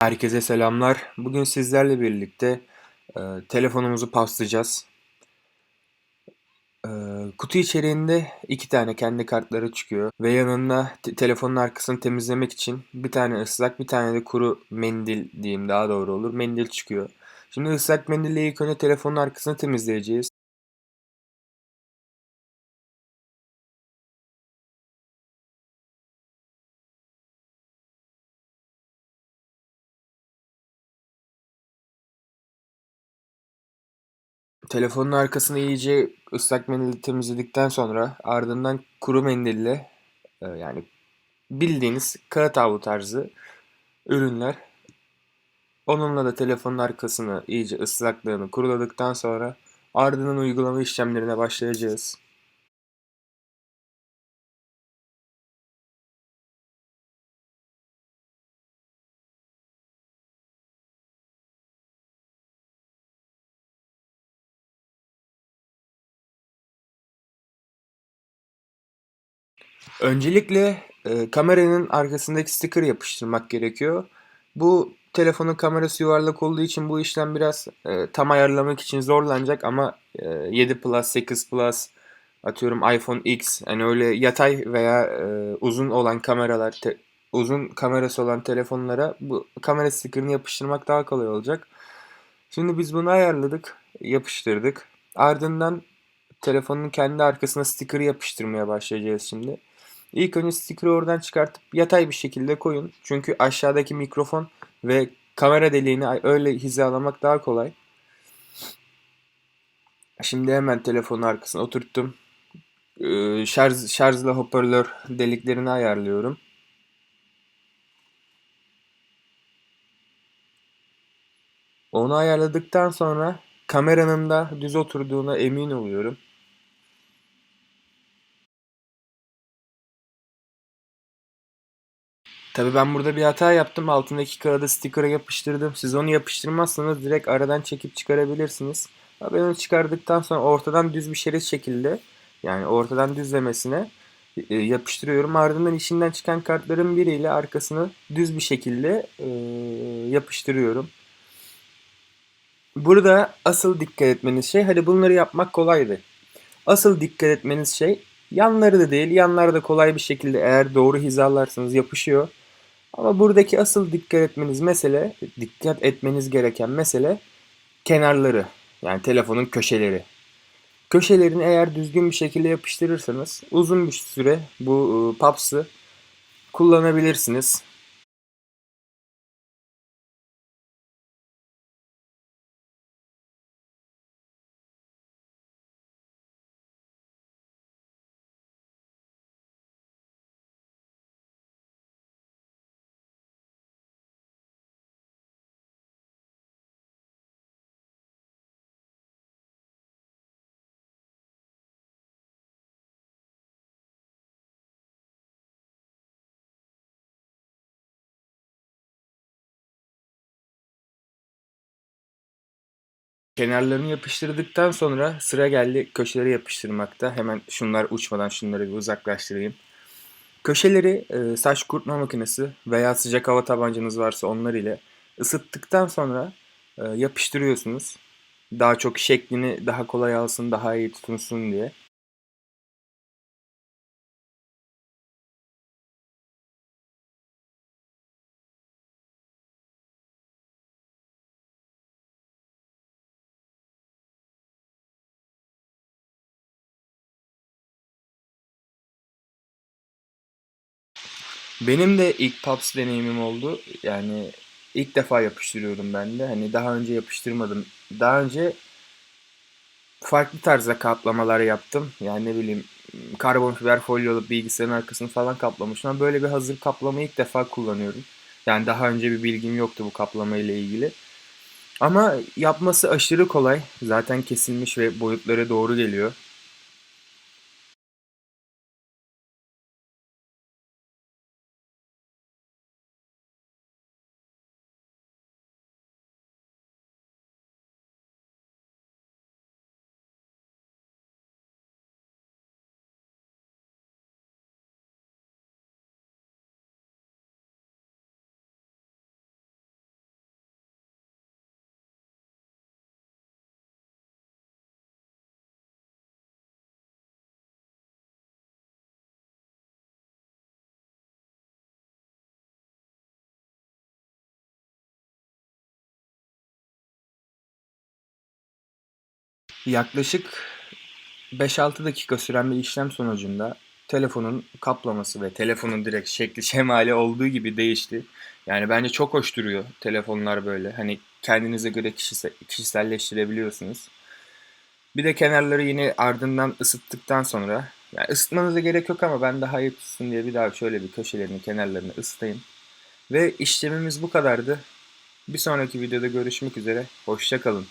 Herkese selamlar. Bugün sizlerle birlikte e, telefonumuzu paslayacağız. E, kutu içeriğinde iki tane kendi kartları çıkıyor ve yanında te- telefonun arkasını temizlemek için bir tane ıslak bir tane de kuru mendil diyeyim daha doğru olur. Mendil çıkıyor. Şimdi ıslak mendille ilk önce telefonun arkasını temizleyeceğiz. Telefonun arkasını iyice ıslak mendille temizledikten sonra ardından kuru mendille e, yani bildiğiniz kağıt havlu tarzı ürünler. Onunla da telefonun arkasını iyice ıslaklığını kuruladıktan sonra ardından uygulama işlemlerine başlayacağız. Öncelikle e, kameranın arkasındaki sticker yapıştırmak gerekiyor. Bu telefonun kamerası yuvarlak olduğu için bu işlem biraz e, tam ayarlamak için zorlanacak ama e, 7 Plus, 8 Plus, atıyorum iPhone X, yani öyle yatay veya e, uzun olan kameralar, te- uzun kamerası olan telefonlara bu kamera sticker'ını yapıştırmak daha kolay olacak. Şimdi biz bunu ayarladık, yapıştırdık. Ardından telefonun kendi arkasına sticker yapıştırmaya başlayacağız şimdi. İlk önce sticker'ı oradan çıkartıp yatay bir şekilde koyun. Çünkü aşağıdaki mikrofon ve kamera deliğini öyle hizalamak daha kolay. Şimdi hemen telefonun arkasına oturttum. Ee, şarj, şarjla hoparlör deliklerini ayarlıyorum. Onu ayarladıktan sonra kameranın da düz oturduğuna emin oluyorum. Tabii ben burada bir hata yaptım. Altındaki kağıda sticker'ı yapıştırdım. Siz onu yapıştırmazsanız direkt aradan çekip çıkarabilirsiniz. Ben onu çıkardıktan sonra ortadan düz bir şerit şekilde yani ortadan düzlemesine e, yapıştırıyorum. Ardından içinden çıkan kartların biriyle arkasını düz bir şekilde e, yapıştırıyorum. Burada asıl dikkat etmeniz şey, hadi bunları yapmak kolaydı. Asıl dikkat etmeniz şey, yanları da değil, yanlar da kolay bir şekilde eğer doğru hizalarsanız yapışıyor. Ama buradaki asıl dikkat etmeniz mesele, dikkat etmeniz gereken mesele kenarları. Yani telefonun köşeleri. Köşelerini eğer düzgün bir şekilde yapıştırırsanız uzun bir süre bu e, papsı kullanabilirsiniz. Kenarlarını yapıştırdıktan sonra sıra geldi köşeleri yapıştırmakta. Hemen şunlar uçmadan şunları bir uzaklaştırayım. Köşeleri e, saç kurutma makinesi veya sıcak hava tabancanız varsa onlar ile ısıttıktan sonra e, yapıştırıyorsunuz. Daha çok şeklini daha kolay alsın, daha iyi tutunsun diye. Benim de ilk Paps deneyimim oldu. Yani ilk defa yapıştırıyorum ben de. Hani daha önce yapıştırmadım. Daha önce farklı tarzda kaplamalar yaptım. Yani ne bileyim karbon fiber folyolu bilgisayarın arkasını falan kaplamıştım. Ama böyle bir hazır kaplamayı ilk defa kullanıyorum. Yani daha önce bir bilgim yoktu bu kaplama ile ilgili. Ama yapması aşırı kolay. Zaten kesilmiş ve boyutları doğru geliyor. Yaklaşık 5-6 dakika süren bir işlem sonucunda telefonun kaplaması ve telefonun direkt şekli şemali olduğu gibi değişti. Yani bence çok hoş duruyor telefonlar böyle. Hani kendinize göre kişisel, kişiselleştirebiliyorsunuz. Bir de kenarları yine ardından ısıttıktan sonra yani ısıtmanıza gerek yok ama ben daha iyi tutsun diye bir daha şöyle bir köşelerini kenarlarını ısıtayım. Ve işlemimiz bu kadardı. Bir sonraki videoda görüşmek üzere. Hoşça kalın.